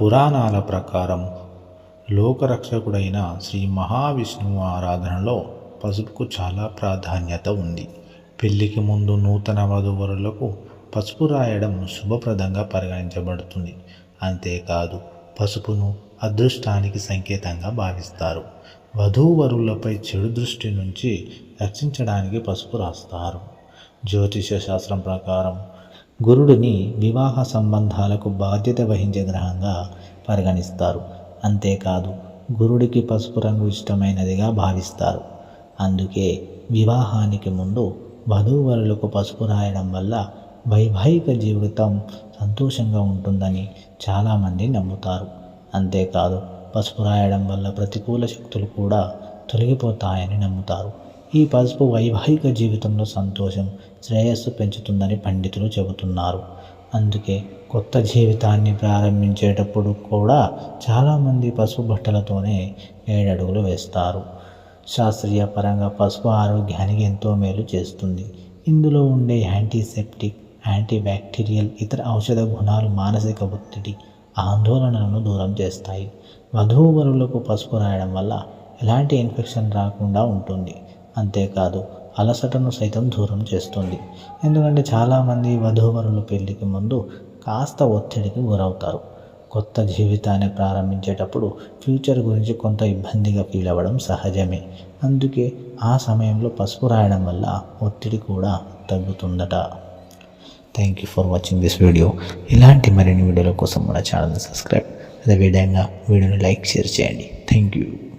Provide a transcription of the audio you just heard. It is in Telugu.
పురాణాల ప్రకారం లోకరక్షకుడైన శ్రీ మహావిష్ణువు ఆరాధనలో పసుపుకు చాలా ప్రాధాన్యత ఉంది. పెళ్ళికి ముందు నూతన వధూవరులకు పసుపు రాయడం శుభప్రదంగా పరిగణించబడుతుంది. అంతేకాదు పసుపును అదృష్టానికి సంకేతంగా భావిస్తారు. వధూవరులపై చెడు దృష్టి నుంచి రక్షించడానికి పసుపు రాస్తారు. జ్యోతిష శాస్త్రం ప్రకారం గురుడిని వివాహ సంబంధాలకు బాధ్యత వహించే గ్రహంగా పరిగణిస్తారు. అంతేకాదు గురుడికి పసుపు రంగు ఇష్టమైనదిగా భావిస్తారు. అందుకే వివాహానికి ముందు వధూవరులకు పసుపు రాయడం వల్ల వైవాహిక జీవితం సంతోషంగా ఉంటుందని చాలామంది నమ్ముతారు. అంతేకాదు పసుపు రాయడం వల్ల ప్రతికూల శక్తులు కూడా తొలగిపోతాయని నమ్ముతారు. ఈ పసుపు వైవాహిక జీవితంలో సంతోషం శ్రేయస్సు పెంచుతుందని పండితులు చెబుతున్నారు. అందుకే కొత్త జీవితాన్ని ప్రారంభించేటప్పుడు కూడా చాలామంది పసుపు బట్టలతోనే ఏడడుగులు వేస్తారు. శాస్త్రీయ పరంగా పసుపు ఆరోగ్యానికి ఎంతో మేలు చేస్తుంది. ఇందులో ఉండే యాంటీసెప్టిక్ యాంటీబ్యాక్టీరియల్ ఇతర ఔషధ గుణాలు మానసిక ఒత్తిడి ఆందోళనలను దూరం చేస్తాయి. వధూవరులకు పసుపు రాయడం వల్ల ఎలాంటి ఇన్ఫెక్షన్ రాకుండా ఉంటుంది. అంతేకాదు అలసటను సైతం దూరం చేస్తుంది. ఎందుకంటే చాలామంది వధూవరులు పెళ్ళికి ముందు కాస్త ఒత్తిడికి గురవుతారు. కొత్త జీవితాన్ని ప్రారంభించేటప్పుడు ఫ్యూచర్ గురించి కొంత ఇబ్బందిగా ఫీల్ అవ్వడం సహజమే. అందుకే ఆ సమయంలో పసుపు రాయడం వల్ల ఒత్తిడి కూడా తగ్గుతుందట. Thank you for watching this video ఇలాంటి మరిన్ని వీడియోల కోసం మన ఛానల్ని సబ్స్క్రైబ్. అదేవిధంగా వీడియోని లైక్ షేర్ చేయండి. Thank you